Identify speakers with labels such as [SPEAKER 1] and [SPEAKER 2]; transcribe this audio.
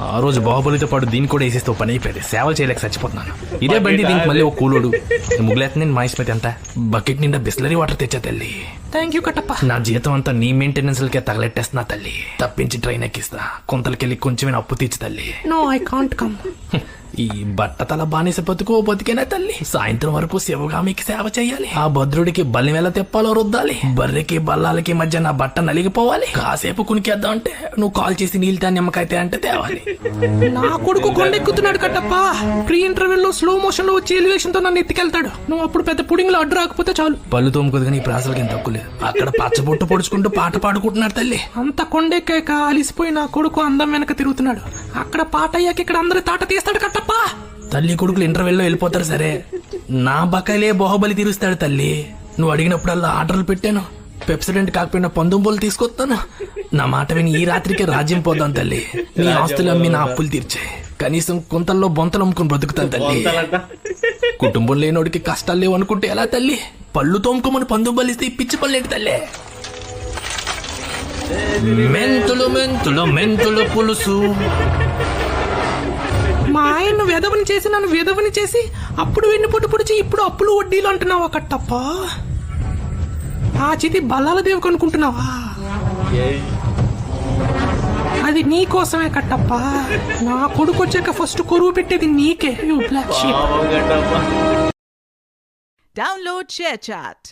[SPEAKER 1] ఆ రోజు బాహుబలితో పాటు దీన్ని కూడా వేసేస్తే పని అయిపోయింది. సేవలు చేయలేక చచ్చిపోతున్నాను. ఇదే బండి దీనికి మళ్ళీ ఒక కూలోడు. ముగ్గులేస్తుంది మా ఇస్మతి ఎంత? బకెట్ నిండా బిస్లరీ వాటర్ తెచ్చా తల్లి? Thank you Kattappa. నా జీతం అంతా నీ మెయింటెనెన్స్ లకే తగలెట్టేస్తున్నా తల్లి. తప్పించి ట్రైన్ ఎక్కిస్తా. కొంతలకెళ్ళి కొంచెం అప్పు తీర్చి తల్లి. నో ఐ కాంట్ కమ్ ఈ బట్టతల బానిస బతుకు బతికేనా తల్లి? సాయంత్రం వరకు శివగామికి సేవ చేయాలి. ఆ భద్రుడికి బల్లి ఎలా తెప్పాలో రుద్దాలి. బర్రెకి బల్లాలకి మధ్య నా బట్ట నలిగిపోవాలి. కాసేపు కునికేద్దాం అంటే నువ్వు కాల్ చేసి నీళ్ళు నిమ్మకాయ అంటే తేవాలి. నా కొడుకు కొండెక్కుతున్నాడు కట్టప్ప. ప్రీ ఇంటర్వెల్లో స్లో మోషన్లో వచ్చి ఎలివేషన్తో నన్ను ఎత్తుకెళ్తాడు. నువ్వు అప్పుడు పెద్ద పుడింగ్లో అడ్డు రాకపోతే చాలు. పళ్ళు తోముకుదుగా నీ ప్రాసలకి ఏం తక్కువ లేదు. అక్కడ పచ్చబొట్టు పొడుచుకుంటూ పాట పాడుకుంటున్నాడు తల్లి. అంత కొండెక్కాక అలిసిపోయి నా కొడుకు అందం వెనక తిరుగుతున్నాడు. అక్కడ పాట అయ్యాక ఇక్కడ అందరి తాట తీస్తాడు కట్టప్ప తల్లి కొడుకులు ఇంటర్వెల్లో వెళ్ళిపోతారు సరే. నా బకాయిలే బాహుబలి తీరుస్తాడు తల్లి. నువ్వు అడిగినప్పుడల్లా ఆర్డర్లు పెట్టాను. పెప్సిడెంట్ కాకపోయినా పందుంబోలు తీసుకొస్తాను. నా మాట విని ఈ రాత్రికే రాజ్యం పోదాం తల్లి. నీ ఆస్తులు అమ్మి నా అప్పులు తీర్చే. కనీసం కొంతల్లో బొంతలు అమ్ముకుని బ్రతుకుతాను తల్లి. కుటుంబం లేనోడికి కష్టాలు లేవు అనుకుంటే ఎలా తల్లి? పళ్ళు తోముకోమని పందు బలిస్తే ఈ పిచ్చి పళ్ళేంటి తల్లి? మెంతులు మెంతులు మెంతులు పులుసు. మా ఆయన వెధవని చేసి నన్ను వెధవని చేసి అప్పుడు వెన్ను పొట్టు పొడిచి ఇప్పుడు అప్పులు వడ్డీలు అంటున్నావా కట్టప్ప ఆ చితి బల్లాల దేవి కనుకుంటున్నావా. అది నీ కోసమే కట్టప్ప. నా కొడుకు వచ్చాక ఫస్ట్ కొరువు పెట్టేది నీకే. యు బ్లాక్ షీప్
[SPEAKER 2] పాపం కట్టప్ప
[SPEAKER 3] Download ShareChat.